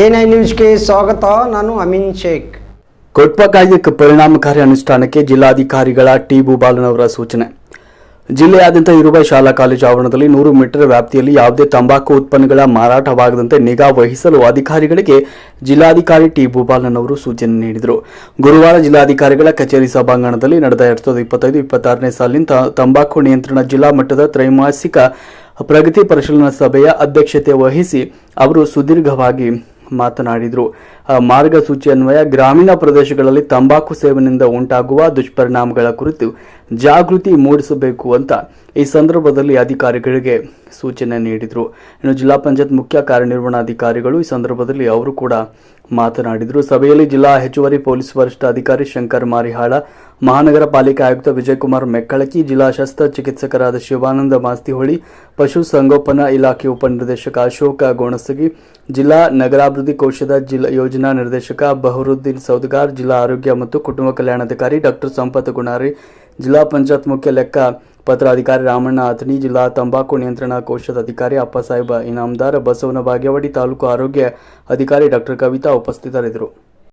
NI ನ್ಯೂಸ್ಗೆ ಸ್ವಾಗತ, ನಾನು ಅಮೀನ್ ಶೇಖ್. ಕೊಟ್ಪ ಕಾಯ್ದೆಗೆ ಪರಿಣಾಮಕಾರಿ ಅನುಷ್ಠಾನಕ್ಕೆ ಜಿಲ್ಲಾಧಿಕಾರಿಗಳ ಟಿ. ಭೂಬಾಲನವರ ಸೂಚನೆ. ಜಿಲ್ಲೆಯಾದ್ಯಂತ ಇರುವ ಶಾಲಾ ಕಾಲೇಜು ಆವರಣದಲ್ಲಿ ನೂರು ಮೀಟರ್ ವ್ಯಾಪ್ತಿಯಲ್ಲಿ ಯಾವುದೇ ತಂಬಾಕು ಉತ್ಪನ್ನಗಳ ಮಾರಾಟವಾಗದಂತೆ ನಿಗಾ ವಹಿಸಲು ಅಧಿಕಾರಿಗಳಿಗೆ ಜಿಲ್ಲಾಧಿಕಾರಿ ಟಿ. ಭೂಬಾಲನ್ ಅವರು ಸೂಚನೆ ನೀಡಿದರು. ಗುರುವಾರ ಜಿಲ್ಲಾಧಿಕಾರಿಗಳ ಕಚೇರಿ ಸಭಾಂಗಣದಲ್ಲಿ ನಡೆದ ಎರಡ್ ಸಾವಿರದ ಇಪ್ಪತ್ತೈದು, ಇಪ್ಪತ್ತಾರನೇ ಸಾಲಿನ ತಂಬಾಕು ನಿಯಂತ್ರಣ ಜಿಲ್ಲಾ ಮಟ್ಟದ ತ್ರೈಮಾಸಿಕ ಪ್ರಗತಿ ಪರಿಶೀಲನಾ ಸಭೆಯ ಅಧ್ಯಕ್ಷತೆ ವಹಿಸಿ ಅವರು ಸುದೀರ್ಘವಾಗಿ ಮಾತನಾಡಿದರು. ಮಾರ್ಗಸೂಚಿ ಅನ್ವಯ ಗ್ರಾಮೀಣ ಪ್ರದೇಶಗಳಲ್ಲಿ ತಂಬಾಕು ಸೇವನೆಯಿಂದ ಉಂಟಾಗುವ ದುಷ್ಪರಿಣಾಮಗಳ ಕುರಿತು ಜಾಗೃತಿ ಮೂಡಿಸಬೇಕು ಅಂತ ಈ ಸಂದರ್ಭದಲ್ಲಿ ಅಧಿಕಾರಿಗಳಿಗೆ ಸೂಚನೆ ನೀಡಿದರು. ಇನ್ನು ಜಿಲ್ಲಾ ಪಂಚಾಯತ್ ಮುಖ್ಯ ಕಾರ್ಯನಿರ್ವಹಣಾಧಿಕಾರಿಗಳು ಈ ಸಂದರ್ಭದಲ್ಲಿ ಅವರು ಕೂಡ ಮಾತನಾಡಿದರು. ಸಭೆಯಲ್ಲಿ ಜಿಲ್ಲಾ ಹೆಚ್ಚುವರಿ ಪೊಲೀಸ್ ವರಿಷ್ಠಾಧಿಕಾರಿ ಶಂಕರ್ ಮಾರಿಹಾಳ, ಮಹಾನಗರ ಪಾಲಿಕೆ ಆಯುಕ್ತ ವಿಜಯಕುಮಾರ್ ಮೆಕ್ಕಳಕಿ, ಜಿಲ್ಲಾ ಶಸ್ತ್ರ ಚಿಕಿತ್ಸಕರಾದ ಶಿವಾನಂದ ಮಾಸ್ತಿಹೊಳಿ, ಪಶು ಸಂಗೋಪನಾ ಇಲಾಖೆ ಉಪನಿರ್ದೇಶಕ ಅಶೋಕ ಗೋಣಸಗಿ, ಜಿಲ್ಲಾ ನಗರಾಭಿವೃದ್ಧಿ ಕೋಶದ ಜಿಲ್ಲಾ ಯೋಜನಾ ನಿರ್ದೇಶಕ ಬಹರುದ್ದೀನ್ ಸೌದ್ಗಾರ್, ಜಿಲ್ಲಾ ಆರೋಗ್ಯ ಮತ್ತು ಕುಟುಂಬ ಕಲ್ಯಾಣಾಧಿಕಾರಿ ಡಾಕ್ಟರ್ ಸಂಪತ್ ಗುಣಾರಿ, ಜಿಲ್ಲಾ ಪಂಚಾಯತ್ ಮುಖ್ಯ ಲೆಕ್ಕ ಪತ್ರಾಧಿಕಾರಿ ರಾಮಣ್ಣ ಅಥಣಿ, ಜಿಲ್ಲಾ ತಂಬಾಕು ನಿಯಂತ್ರಣ ಕೋಶದ ಅಧಿಕಾರಿ ಅಪ್ಪಸಾಹೇಬ ಇನಾಮದಾರ್ ಬಸವನ ಬಾಗೇವಾಡಿ ತಾಲೂಕು ಆರೋಗ್ಯ ಅಧಿಕಾರಿ ಡಾಕ್ಟರ್ ಕವಿತಾ ಉಪಸ್ಥಿತರಿದ್ದರು.